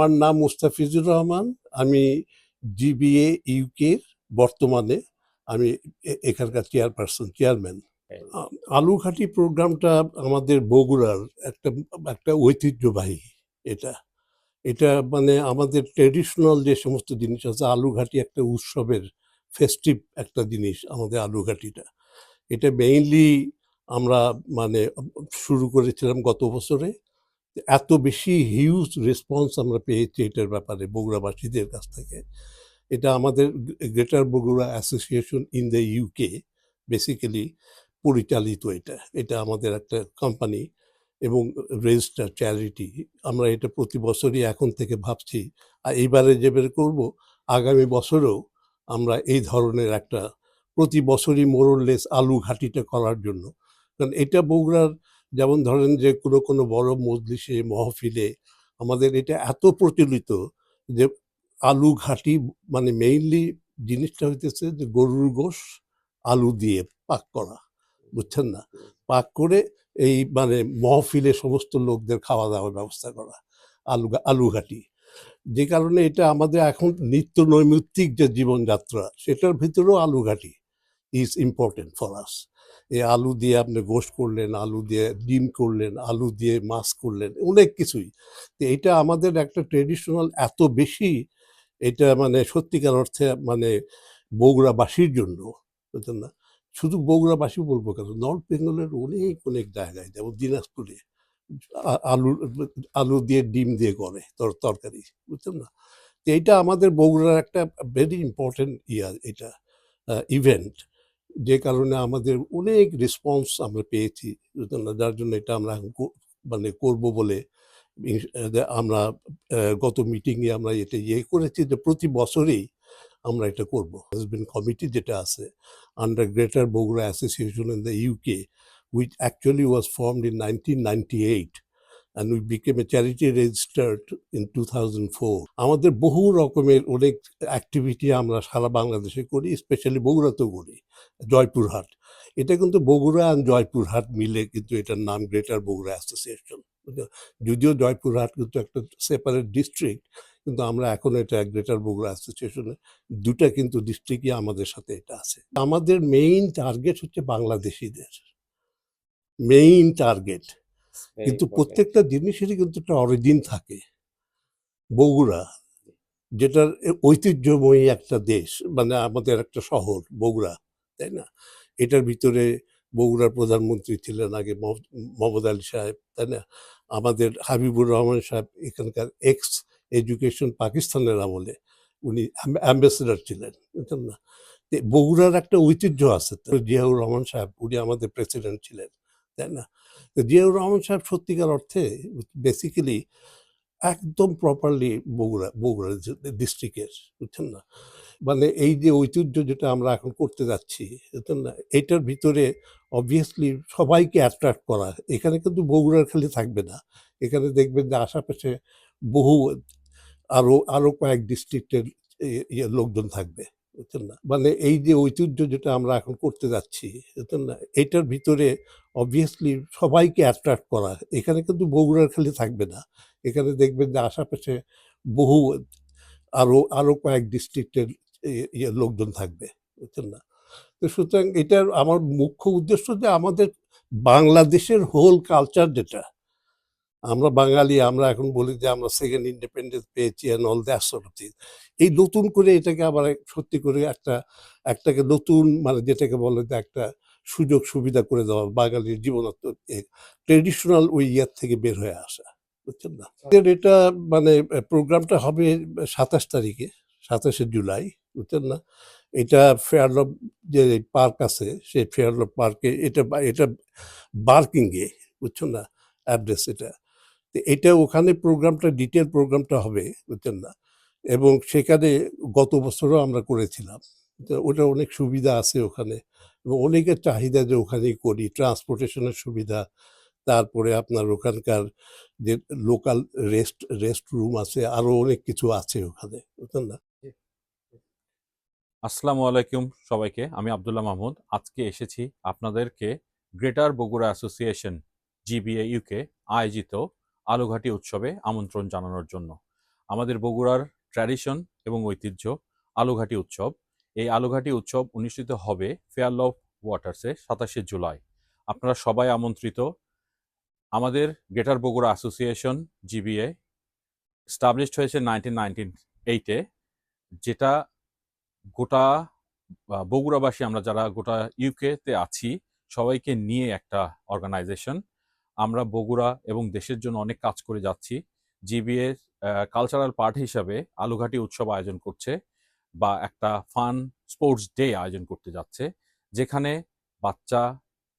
আমার নাম মুস্তাফিজুর রহমান আমি জিবিএ ইউকে বর্তমানে আমি এখানকার চেয়ারপারসন চেয়ারম্যান আলুঘাটি প্রোগ্রামটা আমাদের বগুড়ার একটা একটা ঐতিহ্যবাহী এটা। এটা মানে আমাদের ট্রেডিশনাল যে সমস্ত জিনিস আছে আলুঘাটি একটা উৎসবের ফেস্টিভ একটা জিনিস আমাদের আলুঘাটিটা। এটা মেইনলি আমরা মানে শুরু করেছিলাম গত বছরে। এত বেশি হিউজ রেসপন্স আমরা পেয়েছি এটার ব্যাপারে বগুড়াবাসীদের কাছ থেকে। এটা আমাদের greater Bogura association in the UK basically পরিচালিত এটা। এটা আমাদের একটা কোম্পানি এবং রেজিস্টার চ্যারিটি আমরা এটা প্রতি বছরই এখন থেকে ভাবছি, আর এইবারে যে বের করব, আগামী বছরেও আমরা এই ধরনের একটা প্রতি বছরই মোরললেস আলু ঘাটিটা করার জন্য। কারণ এটা বগুড়ার যেমন ধরেন যে কোনো কোনো বড় মজলিসে, মহফিলে আমাদের এটা এত প্রচলিত যে আলু ঘাটি মানে মেইনলি জিনিসটা হইতেছে যে গরুর গোশ আলু দিয়ে পাক করা, বুঝছেন না? পাক করে এই মানে মহফিলে সমস্ত লোকদের খাওয়া দাওয়ার ব্যবস্থা করা, আলু আলু ঘাটি। যে কারণে এটা আমাদের এখন নিত্য নৈমিত্তিক যে জীবনযাত্রা, সেটার ভিতরেও আলু ঘাটি ইজ ইম্পর্টেন্ট ফর আস এই আলু দিয়ে আপনি গোশ করলেন, আলু দিয়ে ডিম করলেন, আলু দিয়ে মাছ করলেন, অনেক কিছুই। তো এটা আমাদের একটা ট্রেডিশনাল এত বেশি, এটা মানে সত্যিকার অর্থে মানে বগুড়াবাসীর জন্য, বুঝলেন না? শুধু বগুড়াবাসী বলব কেন? নর্থ বেঙ্গলের অনেক অনেক জায়গায়, যেমন দিনাজপুরে আলু আলু দিয়ে ডিম দিয়ে করে তর তরকারি বুঝছেন না? তো এইটা আমাদের বগুড়ার একটা ভেরি ইম্পর্টেন্ট ইয়া, এটা ইভেন্ট যে কারণে আমাদের অনেক রেসপন্স আমরা পেয়েছি। যার জন্য এটা আমরা মানে করব বলে আমরা গত মিটিংয়ে আমরা এটা ইয়ে করেছি যে প্রতি বছরেই আমরা এটা করব। হাজবেন্ড কমিটি যেটা আছে under greater Bogura association in the UK which actually was formed in formed in 1998 and we became a charity registered in 2004 আমাদের বহু রকমের অনেক অ্যাক্টিভিটি আমরা সারা বাংলাদেশে করি স্পেশালি বগুড়াতেও করি, জয়পুরহাট। এটা কিন্তু বগুড়া আর জয়পুরহাট মিলে কিন্তু এটার নাম গ্রেটার বগুড়া অ্যাসোসিয়েশন যদিও জয়পুরহাট কিন্তু একটা সেপারেট ডিস্ট্রিক্ট কিন্তু আমরা এখন এটা গ্রেটার বগুড়া অ্যাসোসিয়েশনে দুটা কিন্তু ডিস্ট্রিক্টই আমাদের সাথে এটা আছে। আমাদের মেইন টার্গেট হচ্ছে বাংলাদেশিদের। মেইন টার্গেট কিন্তু প্রত্যেকটা জিনিসেরই কিন্তু একটা অরিজিন থাকে। বগুড়া যেটার ঐতিহ্যময়ী একটা দেশ মানে আমাদের একটা শহর বগুড়া তাই না? এটার ভিতরে বগুড়ার প্রধানমন্ত্রী ছিলেন আগে মোহাম্মদ আলী সাহেব তাই না? আমাদের হাবিবুর রহমান সাহেব এখানকার এক্স এডুকেশন পাকিস্তানের আমলে উনি অ্যাম্বাসেডার ছিলেন বুঝলেন না? বগুড়ার একটা ঐতিহ্য আছে। জিয়াউর রহমান সাহেব উনি আমাদের প্রেসিডেন্ট ছিলেন তাই না? জিয়াউর রহমান সাহেব সত্যিকার অর্থে বেসিক্যালি একদম প্রপারলি বগুড়া বগুড়া ডিস্ট্রিক্টের বুঝছেন না? মানে এই যে ঐতিহ্য যেটা আমরা এখন করতে যাচ্ছি, বুঝছেন না? এটার ভিতরে অবভিয়াসলি সবাইকে অ্যাট্রাক্ট করা। এখানে কিন্তু বগুড়ার খালি থাকবে না। এখানে দেখবেন যে আশেপাশে বহু আরও আরও কয়েক ডিস্ট্রিক্টের ইয়ে লোকজন থাকবে, বুঝছেন না? মানে এই যে ঐতিহ্য যেটা আমরা এখন করতে যাচ্ছি, বুঝছেন না? এটার ভিতরে অবভিয়াসলি সবাইকে অ্যাট্রাক্ট করা। এখানে কিন্তু বগুড়ার খালি থাকবে না। এখানে দেখবেন যে আশেপাশে বহু আরও আরও কয়েক ডিস্ট্রিক্টের ইয়ে লোকজন থাকবে, বুঝছেন না? তো সুতরাং এটার আমার মুখ্য উদ্দেশ্য যে আমাদের বাংলাদেশের হোল কালচার যেটা, আমরা বাঙালি, আমরা এখন বলি যে আমরা সেকেন্ড ইন্ডিপেন্ডেন্স পেয়েছি অ্যান্ড অল দ্যাট এই নতুন করে এটাকে আবার সত্যি করে একটা, একটাকে নতুন মানে যেটাকে বলে যে একটা সুযোগ সুবিধা করে দেওয়া বাঙালির জীবনত্ব ট্রেডিশনাল ওই ইয়ার থেকে বের হয়ে আসা বুঝছেন না? এটা মানে প্রোগ্রামটা হবে সাতাশ তারিখে সাতাশে জুলাই বুঝছেন না? এটা ফেয়ারলভ যে পার্ক আছে সেই ফেয়ারলভ পার্কে এটা এটা বার্কিংয়ে বুঝছেন না? অ্যাড্রেস এটা। এটা ওখানে প্রোগ্রামটা ডিটেল প্রোগ্রামটা হবে বুঝছেন না? এবং সেখানে গত বছরও আমরা করেছিলাম। ওটা অনেক সুবিধা আছে ওখানে। এবং অনেকের চাহিদা যে ওখানেই করি ট্রান্সপোর্টেশনের সুবিধা, তারপরে আপনার ওখানকার যে লোকাল রেস্ট রেস্ট রুম আছে আরও অনেক কিছু আছে ওখানে, বুঝলেন না? আসসালামু আলাইকুম সবাইকে, আমি আবদুল্লাহ মাহমুদ। আজকে এসেছি আপনাদেরকে greater Bogura association GBA UK আয়োজিত আলুঘাটি উৎসবে আমন্ত্রণ জানানোর জন্য। আমাদের বগুড়ার ট্র্যাডিশন এবং ঐতিহ্য আলুঘাটি উৎসব। এই আলুঘাটি উৎসব অনুষ্ঠিত হবে ফেয়ার লভ ওয়াটার্সে সাতাশে জুলাই। আপনারা সবাই আমন্ত্রিত। আমাদের greater Bogura association, GBA established হয়েছে নাইনটিন নাইনটিন এইটে, যেটা গোটা বগুড়াবাসী, আমরা যারা গোটা ইউকেতে আছি, সবাইকে নিয়ে একটা অর্গানাইজেশন আমরা বগুড়া এবং দেশের জন্য অনেক কাজ করে যাচ্ছি। জিবিএ কালচারাল পার্ট হিসাবে আলুঘাটি উৎসব আয়োজন করছে। বা একটা ফান স্পোর্টস ডে আয়োজন করতে যাচ্ছে, যেখানে বাচ্চা,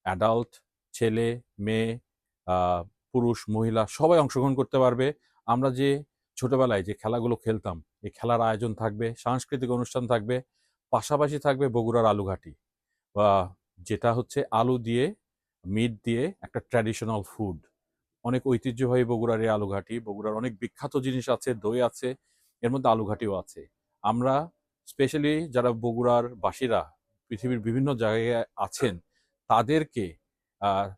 অ্যাডাল্ট, ছেলে, মেয়ে পুরুষ, মহিলা সবাই অংশগ্রহণ করতে পারবে। আমরা যে ছোটবেলায় যে খেলাগুলো খেলতাম এই খেলার আয়োজন থাকবে, সাংস্কৃতিক অনুষ্ঠান থাকবে, পাশাপাশি থাকবে বগুড়ার আলুঘাটি। বা যেটা হচ্ছে আলু দিয়ে, মিট দিয়ে একটা ট্র্যাডিশনাল ফুড অনেক ঐতিহ্যবাহী বগুড়ার এই আলুঘাটি, বগুড়ার অনেক বিখ্যাত জিনিস আছে, দই আছে, এর মধ্যে আলুঘাটিও আছে। আমরা স্পেশালি যারা বগুড়ার বাসীরা পৃথিবীর বিভিন্ন জায়গায় আছেন, তাদেরকে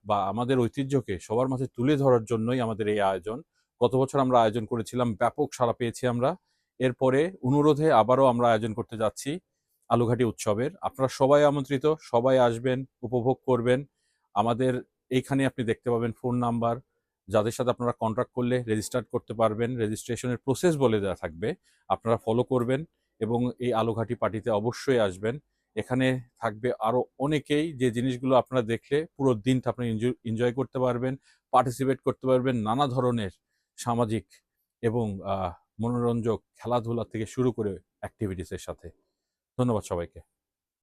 বা আমাদের ঐতিহ্যকে সবার মাঝে তুলে ধরার জন্যই আমাদের এই আয়োজন। গত বছর আমরা আয়োজন করেছিলাম, ব্যাপক সাড়া পেয়েছি আমরা। এরপরে অনুরোধে আবারও আমরা আয়োজন করতে যাচ্ছি, আলুঘাটি উৎসবের। আপনারা সবাই আমন্ত্রিত, সবাই আসবেন, উপভোগ করবেন। আমাদের এইখানে আপনি দেখতে পাবেন ফোন নাম্বার। যাদের সাথে আপনারা কন্ট্যাক্ট করলে রেজিস্টার করতে পারবেন। রেজিস্ট্রেশনের প্রসেস বলে দেওয়া থাকবে। আপনারা ফলো করবেন। এবং এই আলোঘাটি পার্টিতে অবশ্যই আসবেন। এখানে থাকবে আরও অনেকেই যে জিনিসগুলো আপনারা দেখলে পুরো দিনটা আপনি এনজয় করতে পারবেন পার্টিসিপেট করতে পারবেন নানা ধরনের সামাজিক এবং মনোরঞ্জক খেলাধুলা থেকে শুরু করে অ্যাক্টিভিটিসের সাথে। ধন্যবাদ সবাইকে।